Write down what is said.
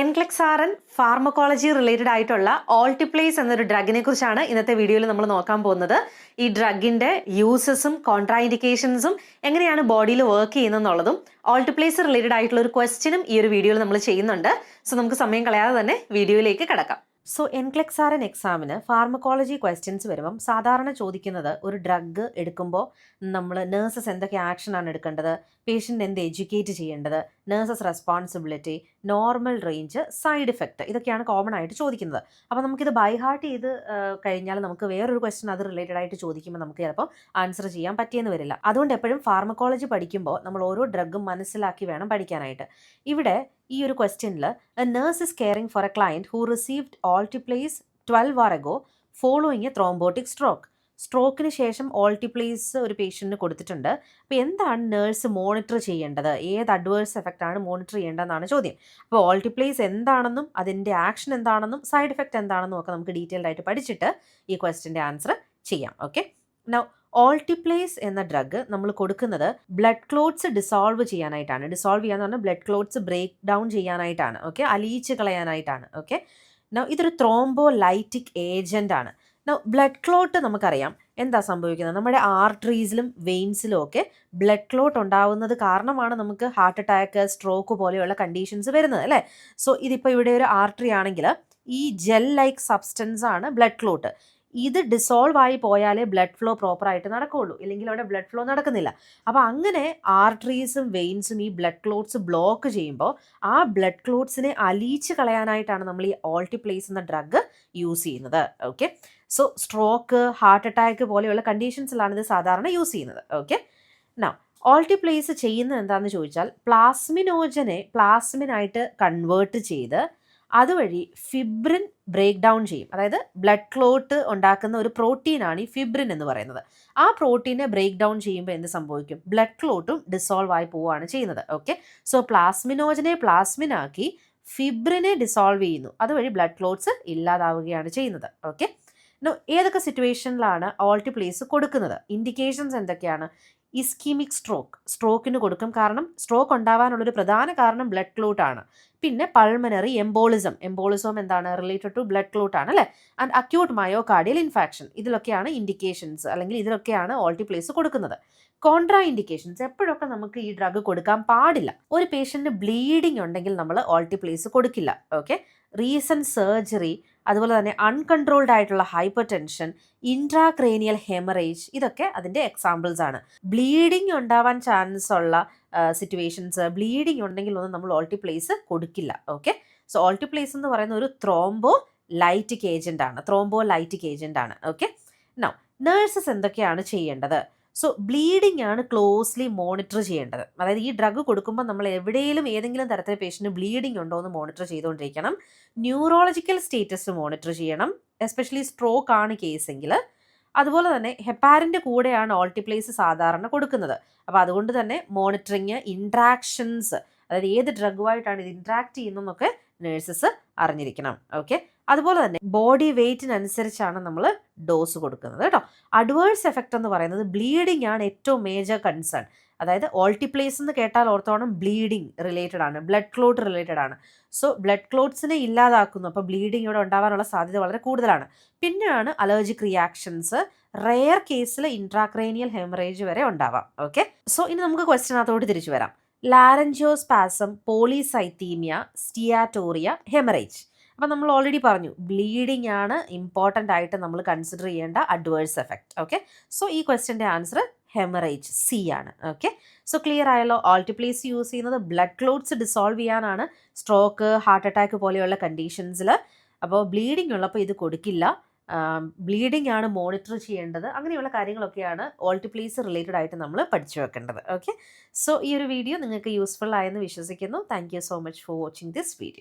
എൻക്ലെക്സാറൻ pharmacology related ആയിട്ടുള്ള ഓൾട്ടിപ്ലേസ് എന്നൊരു ഡ്രഗിനെ കുറിച്ചാണ് ഇന്നത്തെ വീഡിയോയിൽ നമ്മൾ നോക്കാൻ പോകുന്നത്. ഈ ഡ്രഗിന്റെ യൂസസും കോൺട്രാഇൻഡിക്കേഷൻസും എങ്ങനെയാണ് ബോഡിയിൽ വർക്ക് ചെയ്യുന്നതെന്നുള്ളതും ഓൾട്ടിപ്ലേസ് റിലേറ്റഡ് ആയിട്ടുള്ള ഒരു ക്വസ്റ്റ്യനും ഈ ഒരു വീഡിയോയിൽ നമ്മൾ ചെയ്യുന്നുണ്ട്. സോ നമുക്ക് സമയം കളയാതെ തന്നെ വീഡിയോയിലേക്ക് കടക്കാം. സോ എൻക്ലെക്സാറൻ എക്സാമിന് ഫാർമക്കോളജി ക്വസ്റ്റ്യൻസ് വരുമ്പം സാധാരണ ചോദിക്കുന്നത് ഒരു ഡ്രഗ് എടുക്കുമ്പോൾ നമ്മൾ നേഴ്സസ് എന്തൊക്കെ ആക്ഷൻ ആണ് എടുക്കേണ്ടത്? പേഷ്യന്റ് എന്ത് എഡ്യൂക്കേറ്റ് ചെയ്യേണ്ടത്? Nurses responsibility normal range side effect ഇതൊക്കെയാണ് കോമൺ ആയിട്ട് ചോദിക്കുന്നത്. അപ്പോൾ നമുക്കിത് ബൈ ഹാർട്ട് ചെയ്ത് കഴിഞ്ഞാൽ നമുക്ക് വേറൊരു ക്വസ്റ്റ്യൻ അത് റിലേറ്റഡ് ആയിട്ട് ചോദിക്കുമ്പോൾ നമുക്ക് ചിലപ്പോൾ ആൻസർ ചെയ്യാൻ പറ്റിയെന്ന് വരില്ല. അതുകൊണ്ട് എപ്പോഴും ഫാർമക്കോളജി പഠിക്കുമ്പോൾ നമ്മൾ ഓരോ ഡ്രഗും മനസ്സിലാക്കി വേണം പഠിക്കാനായിട്ട്. ഇവിടെ ഈ ഒരു ക്വസ്റ്റ്യനിൽ a nurse is caring for a client who received alteplase twelve R ago following a thrombotic stroke സ്ട്രോക്കിന് ശേഷം ഓൾട്ടിപ്ലേസ് ഒരു പേഷ്യന്റിന് കൊടുത്തിട്ടുണ്ട്. അപ്പോൾ എന്താണ് നേഴ്സ് മോണിറ്റർ ചെയ്യേണ്ടത്? ഏത് അഡ്വേഴ്സ് എഫക്റ്റ് ആണ് മോണിറ്റർ ചെയ്യേണ്ടതെന്നാണ് ചോദ്യം. അപ്പോൾ ഓൾട്ടിപ്ലേസ് എന്താണെന്നും അതിന്റെ ആക്ഷൻ എന്താണെന്നും സൈഡ് എഫക്റ്റ് എന്താണെന്നും ഒക്കെ നമുക്ക് ഡീറ്റെയിൽഡ് ആയിട്ട് പഠിച്ചിട്ട് ഈ ക്വസ്റ്റിന്റെ ആൻസർ ചെയ്യാം. ഓക്കെ നൗ ഓൾട്ടിപ്ലേസ് എന്ന ഡ്രഗ് നമ്മൾ കൊടുക്കുന്നത് ബ്ലഡ് ക്ലോട്ട്സ് ഡിസോൾവ് ചെയ്യാനായിട്ടാണ്. ഡിസോൾവ് ചെയ്യാന്ന് പറഞ്ഞാൽ ബ്ലഡ് ക്ലോട്ട്സ് ബ്രേക്ക് ഡൗൺ ചെയ്യാനായിട്ടാണ്. ഓക്കെ അലിയിച്ച് കളയാനായിട്ടാണ്. ഓക്കെ ഇതൊരു ത്രോംബോ ലൈറ്റിക് ഏജന്റ് ആണ് ബ്ലഡ് ക്ലോട്ട് നമുക്കറിയാം എന്താ സംഭവിക്കുന്നത്? നമ്മുടെ ആർട്ടറീസിലും വെയിൻസിലും ഒക്കെ ബ്ലഡ് ക്ലോട്ട് ഉണ്ടാവുന്നത് കാരണമാണ് നമുക്ക് ഹാർട്ട് അറ്റാക്ക് സ്ട്രോക്ക് പോലെയുള്ള കണ്ടീഷൻസ് വരുന്നത് അല്ലേ? സോ ഇതിപ്പോൾ ഇവിടെ ഒരു ആർട്ടറി ആണെങ്കിൽ ഈ ജെൽ ലൈക്ക് സബ്സ്റ്റൻസ് ആണ് ബ്ലഡ് ക്ലോട്ട് ഇത് ഡിസോൾവ് ആയി പോയാലേ ബ്ലഡ് ഫ്ലോ പ്രോപ്പറായിട്ട് നടക്കുകയുള്ളൂ ഇല്ലെങ്കിൽ അവിടെ ബ്ലഡ് ഫ്ലോ നടക്കുന്നില്ല. അപ്പോൾ അങ്ങനെ ആർട്ടറീസും വെയിൻസും ഈ ബ്ലഡ് ക്ലോട്ട്സ് ബ്ലോക്ക് ചെയ്യുമ്പോൾ ആ ബ്ലഡ് ക്ലോട്ട്സിനെ അലിയിച്ച് കളയാനായിട്ടാണ് നമ്മൾ ഈ ഓൾട്ടിപ്ലേസ് എന്ന ഡ്രഗ് യൂസ് ചെയ്യുന്നത്. Okay so stroke heart attack പോലെയുള്ള കണ്ടീഷൻസിലാണ് ഇത് സാധാരണ യൂസ് ചെയ്യുന്നത്. ഓക്കെ നാ ഓൾട്ടിപ്ലേസ് ചെയ്യുന്നത് എന്താണെന്ന് ചോദിച്ചാൽ പ്ലാസ്മിനോജനെ പ്ലാസ്മിനായിട്ട് കൺവേർട്ട് ചെയ്ത് അതുവഴി ഫിബ്രിൻ ബ്രേക്ക് ഡൗൺ ചെയ്യും. അതായത് ബ്ലഡ് ക്ലോട്ട് ഉണ്ടാക്കുന്ന ഒരു പ്രോട്ടീനാണ് ഈ ഫിബ്രിൻ എന്ന് പറയുന്നത്. ആ പ്രോട്ടീനെ ബ്രേക്ക് ഡൗൺ ചെയ്യുമ്പോൾ എന്ത് സംഭവിക്കും? ബ്ലഡ് ക്ലോട്ടും ഡിസോൾവ് ആയി പോവുകയാണ് ചെയ്യുന്നത്. ഓക്കെ? സോ പ്ലാസ്മിനോജനെ പ്ലാസ്മിനാക്കി ഫിബ്രിനെ ഡിസോൾവ് ചെയ്യുന്നു. അതുവഴി ബ്ലഡ് ക്ലോട്ട്സ് ഇല്ലാതാവുകയാണ് ചെയ്യുന്നത്. ഓക്കെ? ഏതൊക്കെ സിറ്റുവേഷനിലാണ് ഓൾട്ടിപ്ലേസ് കൊടുക്കുന്നത്? ഇൻഡിക്കേഷൻസ് എന്തൊക്കെയാണ്? ഇസ്കീമിക് സ്ട്രോക്ക് സ്ട്രോക്കിന് കൊടുക്കും കാരണം സ്ട്രോക്ക് ഉണ്ടാവാനുള്ളൊരു പ്രധാന കാരണം ബ്ലഡ് ക്ലോട്ട് ആണ്. പിന്നെ പൾമനറി എംബോളിസം എംബോളിസം എന്താണ്? റിലേറ്റഡ് ടു ബ്ലഡ് ക്ലോട്ട് ആണ് അല്ലേ? ആൻഡ് അക്യൂട്ട് മയോകാർഡിയൽ ഇൻഫാക്ഷൻ ഇതിലൊക്കെയാണ് ഇൻഡിക്കേഷൻസ് അല്ലെങ്കിൽ ഇതിലൊക്കെയാണ് ഓൾട്ടിപ്ലേസ് കൊടുക്കുന്നത്. കോൺട്രാ ഇൻഡിക്കേഷൻസ് എപ്പോഴൊക്കെ നമുക്ക് ഈ ഡ്രഗ് കൊടുക്കാൻ പാടില്ല? ഒരു പേഷ്യന്റിന് ബ്ലീഡിംഗ് ഉണ്ടെങ്കിൽ നമ്മൾ ഓൾട്ടിപ്ലേസ് കൊടുക്കില്ല. ഓക്കെ റീസെന്റ് സർജറി അതുപോലെ തന്നെ അൺകൺട്രോൾഡ് ആയിട്ടുള്ള ഹൈപ്പർ ടെൻഷൻ ഇൻട്രാക്രേനിയൽ ഹെമറേജ് ഇതൊക്കെ അതിന്റെ എക്സാമ്പിൾസ് ആണ്. ബ്ലീഡിംഗ് ഉണ്ടാവാൻ ചാൻസ് ഉള്ള സിറ്റുവേഷൻസ് ബ്ലീഡിംഗ് ഉണ്ടെങ്കിൽ ഒന്നും നമ്മൾ ഓൾട്ടിപ്ലേസ് കൊടുക്കില്ല. ഓക്കെ സോ ഓൾട്ടിപ്ലേസ് എന്ന് പറയുന്ന ഒരു ത്രോംബോ ലൈറ്റിക് ഏജന്റ് ആണ്. ത്രോംബോ ലൈറ്റിക് ഏജന്റ് ആണ്. ഓക്കെ നോ നേഴ്സസ് എന്തൊക്കെയാണ് ചെയ്യേണ്ടത്? സോ ബ്ലീഡിംഗ് ആണ് ക്ലോസ്ലി മോണിറ്റർ ചെയ്യേണ്ടത്. അതായത് ഈ ഡ്രഗ് കൊടുക്കുമ്പോൾ നമ്മൾ എവിടെയും ഏതെങ്കിലും തരത്തിൽ പേഷ്യന്റ് ബ്ലീഡിംഗ് ഉണ്ടോ എന്ന് മോണിറ്റർ ചെയ്തുകൊണ്ടിരിക്കണം. ന്യൂറോളജിക്കൽ സ്റ്റേറ്റസ് മോണിറ്റർ ചെയ്യണം. എസ്പെഷ്യലി സ്ട്രോക്ക് ആണ് കേസെങ്കിൽ അതുപോലെ തന്നെ ഹെപ്പാരിന്റെ കൂടെയാണ് ഓൾട്ടിപ്ലേസ് സാധാരണ കൊടുക്കുന്നത്. അപ്പോൾ അതുകൊണ്ട് തന്നെ മോണിറ്ററിങ് ഇൻട്രാക്ഷൻസ് അതായത് ഏത് ഡ്രഗുമായിട്ടാണ് ഇത് ഇൻട്രാക്ട് ചെയ്യുന്നതെന്നൊക്കെ നേഴ്സസ് അറിഞ്ഞിരിക്കണം. ഓക്കെ അതുപോലെ തന്നെ ബോഡി വെയ്റ്റിനനുസരിച്ചാണ് നമ്മൾ ഡോസ് കൊടുക്കുന്നത് കേട്ടോ. അഡ്വേഴ്സ് എഫക്റ്റ് എന്ന് പറയുന്നത് ബ്ലീഡിംഗ് ആണ് ഏറ്റവും മേജർ കൺസേൺ അതായത് ഓൾട്ടിപ്ലേസ് എന്ന് കേട്ടാൽ ഓർത്തോണം ബ്ലീഡിംഗ് റിലേറ്റഡ് ആണ് ബ്ലഡ് ക്ലോട്ട് റിലേറ്റഡ് ആണ്. സോ ബ്ലഡ് ക്ലോട്ട്സിനെ ഇല്ലാതാക്കുന്നു. അപ്പോൾ ബ്ലീഡിംഗ് ഇവിടെ ഉണ്ടാവാനുള്ള സാധ്യത വളരെ കൂടുതലാണ്. പിന്നെയാണ് അലർജിക് റിയാക്ഷൻസ് റെയർ കേസിൽ ഇൻട്രാക്രേനിയൽ ഹെമറേജ് വരെ ഉണ്ടാവാം. ഓക്കെ സോ ഇനി നമുക്ക് ക്വസ്റ്റ്യനകത്തോട്ട് തിരിച്ചു വരാം. Laryngospasm polycythemia steatorrhea hemorrhage. അപ്പം നമ്മൾ ഓൾറെഡി പറഞ്ഞു ബ്ലീഡിംഗ് ആണ് ഇമ്പോർട്ടന്റ് ആയിട്ട് നമ്മൾ കൺസിഡർ ചെയ്യേണ്ട അഡ്വേഴ്സ് എഫക്റ്റ് ഓക്കെ സോ ഈ ക്വസ്റ്റ്യന്റെ ആൻസർ ഹെമറേജ് സി ആണ്. ഓക്കെ സോ ക്ലിയർ ആയല്ലോ? ഓൾട്ടിപ്ലേസ് യൂസ് ചെയ്യുന്നത് ബ്ലഡ് ക്ലോട്ട്സ് ഡിസോൾവ് ചെയ്യാനാണ്. സ്ട്രോക്ക് ഹാർട്ട് അറ്റാക്ക് പോലെയുള്ള കണ്ടീഷൻസിൽ അപ്പോൾ ബ്ലീഡിംഗ് ഉള്ളപ്പോൾ ഇത് കൊടുക്കില്ല. ബ്ലീഡിംഗ് ആണ് മോണിറ്റർ ചെയ്യേണ്ടത്. അങ്ങനെയുള്ള കാര്യങ്ങളൊക്കെയാണ് ഓൾട്ടിപ്ലീസ് റിലേറ്റഡ് ആയിട്ട് നമ്മൾ പഠിച്ചു വെക്കേണ്ടത്. ഓക്കെ? സോ ഈ ഒരു വീഡിയോ നിങ്ങൾക്ക് യൂസ്ഫുൾ ആയെന്ന് വിശ്വസിക്കുന്നു. Thank so much for watching this video.